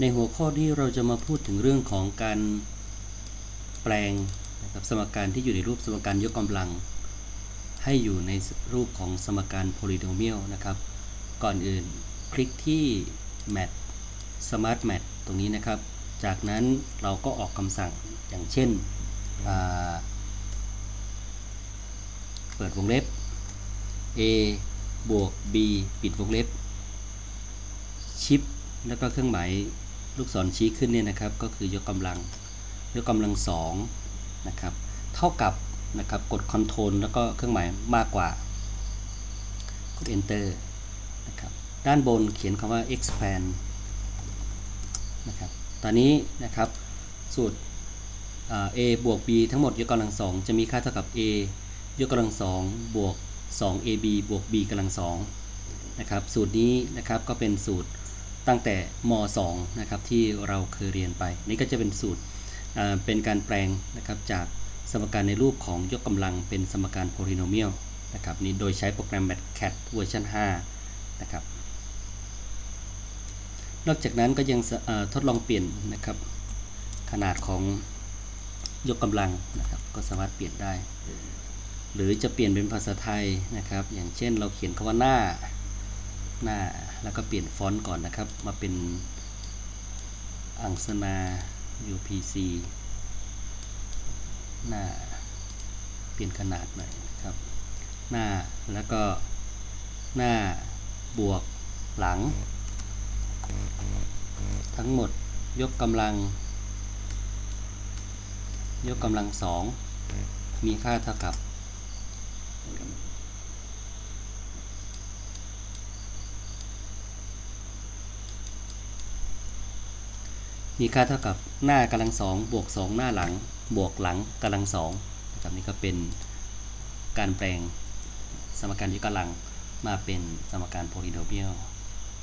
ในหัวข้อนี้เราจะมาพูดถึงเรื่องของการแปลงนะครับสมการที่อยู่ในรูปสมการยกกำลัง ให้อยู่ในรูปของสมการ polynomial นะครับ ก่อนอื่นคลิกที่ mat smart mat ตรงนี้นะครับ จากนั้นเราก็ออกคำสั่งอย่างเช่น เปิดวงเล็บ a บวก b ปิดวงเล็บชิปแล้วก็เครื่องหมาย ลูกศรชี้ขึ้นเนี่ยนะครับ ก็คือยกกำลัง ยกกำลังสองนะครับ เท่ากับนะครับ กด Ctrl แล้วก็เครื่องหมายมากกว่า กด Enter นะครับ ด้านบนเขียนคำว่า expand นะครับ ตอนนี้นะครับสูตร a บวก b ทั้งหมดยกกำลังสองจะมีค่าเท่ากับ a ยกกำลังสองบวก 2ab บวก b กำลังสองนะครับ สูตรนี้นะครับก็เป็นสูตร ตั้งแต่ม 2 นะครับที่เราเคยเรียนไป นี่ก็จะเป็นสูตรเป็นการแปลงนะครับจากสมการในรูปของยกกำลังเป็นสมการ polynomial นะครับนี่โดยใช้โปรแกรม MATCAD เวอร์ชัน5นะครับนอกจากนั้นก็ยังทดลองเปลี่ยนนะครับขนาดของยกกำลังนะครับก็สามารถเปลี่ยนได้ หรือจะเปลี่ยนเป็นภาษาไทยนะครับ อย่างเช่นเราเขียนคำว่าหน้า หน้าแล้วก็เปลี่ยนฟอนต์ก่อนนะครับ มาเป็นอังสนา UPC หน้าเปลี่ยนขนาดหน่อยนะครับ หน้าแล้วก็หน้าบวกหลัง ทั้งหมดยกกำลัง ยกกำลังสองมีค่าเท่ากับ มีค่าเท่ากับหน้ากำลังสองบวกสองหน้าหลัง บวกหลังกำลังสองนะครับนี่ก็เป็นการแปลงสมการยกกำลังมาเป็นสมการโพลิโนเมียล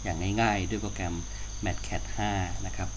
อย่างง่ายๆ ด้วยโปรแกรม MATCAD 5 นะครับ